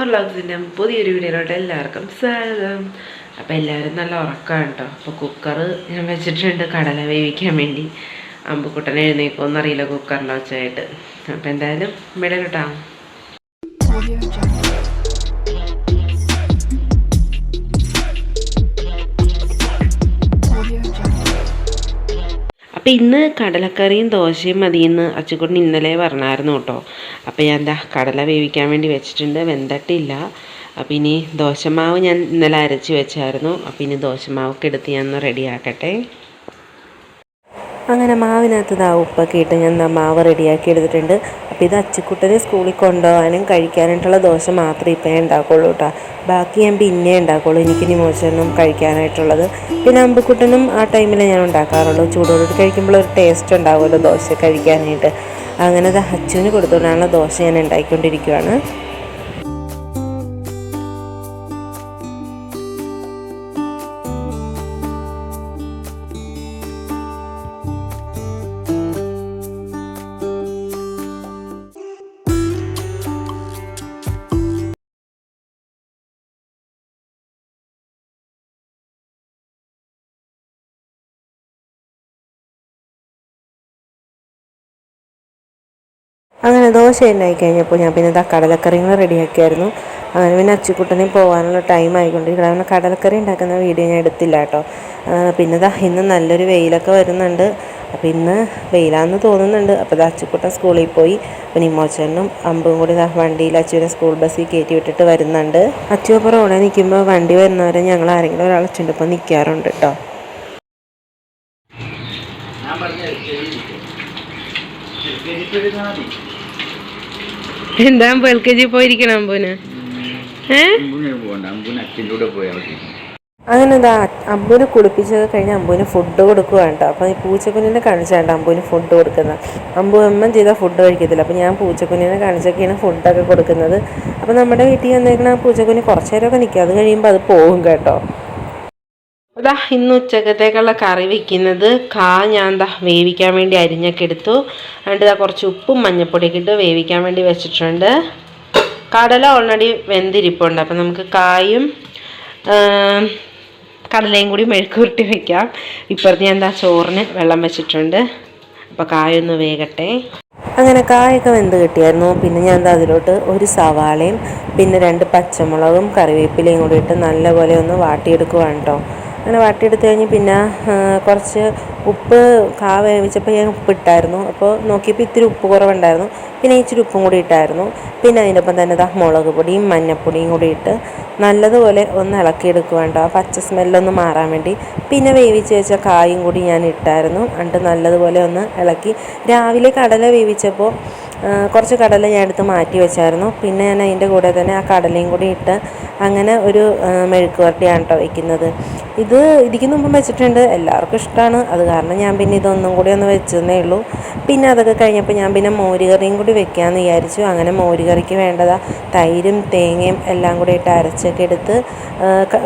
വ്ളോഗ്സിന്റെ പുതിയൊരു വീഡിയോയിലോട്ട് എല്ലാവർക്കും സ്വാഗതം. അപ്പോൾ എല്ലാവരും നല്ല ഉറക്കമാണ് കേട്ടോ. അപ്പോൾ കുക്കർ ഞാൻ വെച്ചിട്ടുണ്ട് കടല വേവിക്കാൻ വേണ്ടി. അമ്പുക്കുട്ടൻ എഴുന്നേക്കുമെന്ന് അറിയില്ല കുക്കറിന്റെ ഒച്ചയായിട്ട്. അപ്പോൾ എന്തായാലും വിടലോട്ടാ അപ്പോൾ ഇന്ന് കടലക്കറിയും ദോശയും മതിയെന്ന് അച്ചുകൊണ്ട് ഇന്നലെ പറഞ്ഞായിരുന്നു കേട്ടോ. അപ്പോൾ ഞാൻ എന്താ കടല വേവിക്കാൻ വേണ്ടി വെച്ചിട്ടുണ്ട് വെന്തട്ടില്ല. അപ്പോൾ ഇനി ദോശമാവ് ഞാൻ ഇന്നലെ അരച്ച് വെച്ചായിരുന്നു. അപ്പോൾ ഇനി ദോശമാവൊക്കെ എടുത്ത് ഞാൻ ഒന്ന് റെഡിയാക്കട്ടെ അങ്ങനെ മാവിനകത്ത് ഇതാ ഉപ്പൊക്കെ ഇട്ട് ഞാൻ മാവ് റെഡിയാക്കി എടുത്തിട്ടുണ്ട്. അപ്പോൾ ഇത് അച്ചിക്കുട്ടനെ സ്കൂളിൽ കൊണ്ടുപോകാനും കഴിക്കാനായിട്ടുള്ള ദോശ മാത്രമേ ഇപ്പം ഉണ്ടാക്കുള്ളൂ കേട്ടോ. ബാക്കി ഞാൻ പിന്നെ ഉണ്ടാക്കുള്ളൂ. എനിക്ക് ഇനി മോശമൊന്നും കഴിക്കാനായിട്ടുള്ളത്. പിന്നെ അമ്പുക്കുട്ടനും ആ ടൈമിൽ ഞാൻ ഉണ്ടാക്കാറുള്ളൂ. ചൂടോടുകൂടി കഴിക്കുമ്പോൾ ഒരു ടേസ്റ്റ് ഉണ്ടാവുമല്ലോ ദോശ കഴിക്കാനായിട്ട്. അങ്ങനെ അത് അച്ചുവിന് കൊടുത്തുകൊണ്ടാണല്ലോ ദോശ ഞാൻ ഉണ്ടാക്കിക്കൊണ്ടിരിക്കുകയാണ് അങ്ങനെ ദോശ ഉണ്ടായി കഴിഞ്ഞപ്പോൾ ഞാൻ പിന്നെ ഇതാ കടലക്കറിയും റെഡി റെഡിയാക്കിയായിരുന്നു. അങ്ങനെ പിന്നെ അച്ചുക്കുട്ടനെ പോകാനുള്ള ടൈം ആയിക്കൊണ്ടിരിക്കണം അങ്ങനെ കടലക്കറി ഉണ്ടാക്കുന്ന വീഡിയോ ഞാൻ എടുത്തില്ല കേട്ടോ. പിന്നെ ഇതാ ഇന്ന് നല്ലൊരു വെയിലൊക്കെ വരുന്നുണ്ട്. അപ്പം ഇന്ന് വെയിലാന്ന് തോന്നുന്നുണ്ട്. അപ്പോൾ ഇതാ അച്ചുക്കുട്ടൻ സ്കൂളിൽ പോയി. പിന്നെ ഇമ്മോച്ചനും അമ്പും കൂടി ഇതാ വണ്ടിയിൽ അച്ചുവിനെ സ്കൂൾ ബസ്സിൽ കയറ്റി വിട്ടിട്ട് വരുന്നുണ്ട്. അച്ചു അപ്പോൾ റോഡിൽ നിൽക്കുമ്പോൾ വണ്ടി വരുന്നവരെ ഞങ്ങൾ ആരെങ്കിലും ഒരാൾ അച്ഛന്റെ ഒപ്പം നിൽക്കാറുണ്ട് കേട്ടോ. ഞാൻ പറഞ്ഞ എന്താ എൽ കെ ജി പോയിരിക്കണം അമ്പൂന് അങ്ങനെ എന്താ അമ്പൂനെ കുളിപ്പിച്ചത് കഴിഞ്ഞ് അമ്പൂന് ഫുഡ് കൊടുക്കുകയാണ് കേട്ടോ. അപ്പോൾ ഈ പൂച്ചക്കുഞ്ഞിനെ കാണിച്ചാണ്ട് അമ്പൂന് ഫുഡ് കൊടുക്കുന്നത്? അമ്പു അമ്മ ചെയ്താൽ ഫുഡ് കഴിക്കത്തില്ല. അപ്പോൾ ഞാൻ പൂച്ചക്കുഞ്ഞിനെ കാണിച്ചൊക്കെയാണ് ഫുഡൊക്കെ കൊടുക്കുന്നത്. അപ്പോൾ നമ്മുടെ വീട്ടിൽ വന്നേക്കണ പൂച്ചക്കുഞ്ഞ് കുറച്ച് നേരമൊക്കെ നിൽക്കുക അത് കഴിയുമ്പോൾ അത് പോകും കേട്ടോ. അതാ ഇന്ന് ഉച്ചക്കത്തേക്കുള്ള കറി വെക്കുന്നത് കാ ഞാൻ എന്താ വേവിക്കാൻ വേണ്ടി അരിഞ്ഞൊക്കെ എടുത്തു. എന്നിട്ട് ഇതാ കുറച്ച് ഉപ്പും മഞ്ഞപ്പൊടിയൊക്കെ ഇട്ട് വേവിക്കാൻ വേണ്ടി വെച്ചിട്ടുണ്ട്. കടല ഓൾറെഡി വെന്തിരിപ്പുണ്ട്. അപ്പം നമുക്ക് കായും കടലയും കൂടി മെഴുക്കുരുട്ടി വെക്കാം. ഇപ്പുറത്ത് ഞാൻ എന്താ ചോറിന് വെള്ളം വെച്ചിട്ടുണ്ട്. അപ്പോൾ കായൊന്ന് വേകട്ടെ. അങ്ങനെ കായൊക്കെ വെന്ത് കിട്ടിയായിരുന്നു. പിന്നെ ഞാൻ എന്താ അതിലോട്ട് ഒരു സവാളയും പിന്നെ രണ്ട് പച്ചമുളകും കറിവേപ്പിലയും കൂടി ഇട്ട് നല്ലപോലെ ഒന്ന് വാട്ടിയെടുക്കുവാണ് കേട്ടോ അങ്ങനെ വാട്ടിയെടുത്ത് കഴിഞ്ഞ് പിന്നെ കുറച്ച് ഉപ്പ് കാ വേവിച്ചപ്പോൾ ഞാൻ ഉപ്പിട്ടായിരുന്നു അപ്പോൾ നോക്കിയപ്പോൾ ഇത്തിരി ഉപ്പ് കുറവുണ്ടായിരുന്നു. പിന്നെ ഇച്ചിരി ഉപ്പും കൂടി ഇട്ടായിരുന്നു. പിന്നെ അതിന്റെ ഒപ്പം തന്നെ ദാ മുളക് പൊടിയും മഞ്ഞപ്പൊടിയും കൂടി ഇട്ട് നല്ലതുപോലെ ഒന്ന് ഇളക്കിയെടുക്കുവാണ് കേട്ടോ. ആ പച്ച സ്മെല്ലൊന്ന് മാറാൻ വേണ്ടി. പിന്നെ വേവിച്ച് വെച്ച കായും കൂടി ഞാൻ ഇട്ടായിരുന്നു. അണ്ട് നല്ലതുപോലെ ഒന്ന് ഇളക്കി. രാവിലെ കടല വേവിച്ചപ്പോൾ കുറച്ച് കടല ഞാൻ എടുത്ത് മാറ്റി വെച്ചായിരുന്നു. പിന്നെ ഞാൻ അതിന്റെ കൂടെ തന്നെ ആ കടലയും കൂടി ഇട്ട് അങ്ങനെ ഒരു മെഴുക്ക് വരട്ടിയാണ് കേട്ടോ വയ്ക്കുന്നത് ഇത് ഇതിക്ക് മുമ്പ് വെച്ചിട്ടുണ്ട്. എല്ലാവർക്കും ഇഷ്ടമാണ് അത് കാരണം ഞാൻ പിന്നെ ഇതൊന്നും കൂടി ഒന്ന് വെച്ചതേ ഉള്ളൂ. പിന്നെ അതൊക്കെ കഴിഞ്ഞപ്പോൾ ഞാൻ പിന്നെ മോരുകറിയും കൂടി വെക്കാമെന്ന് വിചാരിച്ചു. അങ്ങനെ മോരുകറിക്ക് വേണ്ടതാ തൈരും തേങ്ങയും എല്ലാം കൂടി ഇട്ട് അരച്ചൊക്കെ എടുത്ത്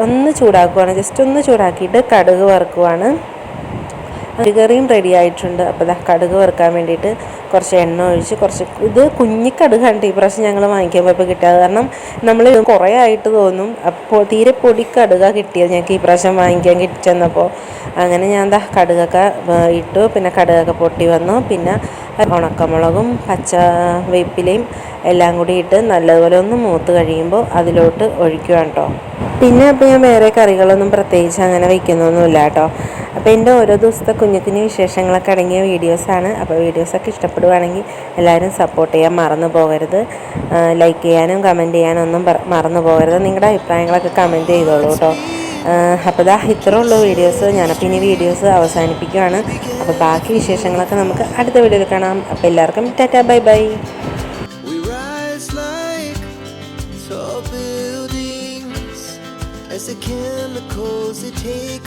ഒന്ന് ചൂടാക്കുവാണ്. ജസ്റ്റ് ഒന്ന് ചൂടാക്കിയിട്ട് കടുക് വറുക്കുവാണ്. കറിയും റെഡി ആയിട്ടുണ്ട്. അപ്പോൾ കടുക് വറുക്കാൻ വേണ്ടിയിട്ട് കുറച്ച് എണ്ണ ഒഴിച്ച് കുറച്ച് ഇത് കുഞ്ഞി കടുകാണ് ഈ പ്രാവശ്യം ഞങ്ങൾ വാങ്ങിക്കുമ്പോൾ പോയപ്പോൾ കിട്ടിയത്. കാരണം നമ്മൾ കുറേ ആയിട്ട് തോന്നും. അപ്പോൾ തീരെ പൊടി കടുക കിട്ടിയത് ഞങ്ങൾക്ക് ഈ പ്രാവശ്യം വാങ്ങിക്കാൻ കിട്ടിച്ചെന്നപ്പോൾ അങ്ങനെ ഞാൻ എന്താ കടുകൊക്കെ ഇട്ടു. പിന്നെ കടുകൊക്കെ പൊട്ടി വന്നു. പിന്നെ ഉണക്കമുളകും പച്ച വേപ്പിലയും എല്ലാം കൂടി ഇട്ട് നല്ലതുപോലെ ഒന്ന് മൂത്ത് കഴിയുമ്പോൾ അതിലോട്ട് ഒഴിക്കുകയാണ് കേട്ടോ. പിന്നെ അപ്പോൾ ഞാൻ വേറെ കറികളൊന്നും പ്രത്യേകിച്ച് അങ്ങനെ വയ്ക്കുന്നൊന്നുമില്ല കേട്ടോ. അപ്പോൾ എന്റെ ഓരോ ദിവസത്തെ കുഞ്ഞു വിശേഷങ്ങളൊക്കെ അടങ്ങിയ വീഡിയോസാണ്. അപ്പോൾ വീഡിയോസൊക്കെ ഇഷ്ടപ്പെടുവാണെങ്കിൽ എല്ലാവരും സപ്പോർട്ട് ചെയ്യാൻ മറന്നു പോകരുത്. ലൈക്ക് ചെയ്യാനും കമന്റ് ചെയ്യാനും ഒന്നും മറന്നു പോകരുത്. നിങ്ങളുടെ അഭിപ്രായങ്ങളൊക്കെ കമന്റ് ചെയ്തോളൂ കേട്ടോ. അപ്പോൾ ഇതാ ഇത്രേ ഉള്ളൂ വീഡിയോസ് ഞാനപ്പോൾ ഇനി വീഡിയോസ് അവസാനിപ്പിക്കുകയാണ് അപ്പോൾ ബാക്കി വിശേഷങ്ങളൊക്കെ നമുക്ക് അടുത്ത വീഡിയോയിൽ കാണാം. അപ്പോൾ എല്ലാവർക്കും tata bye bye. As the chemicals they take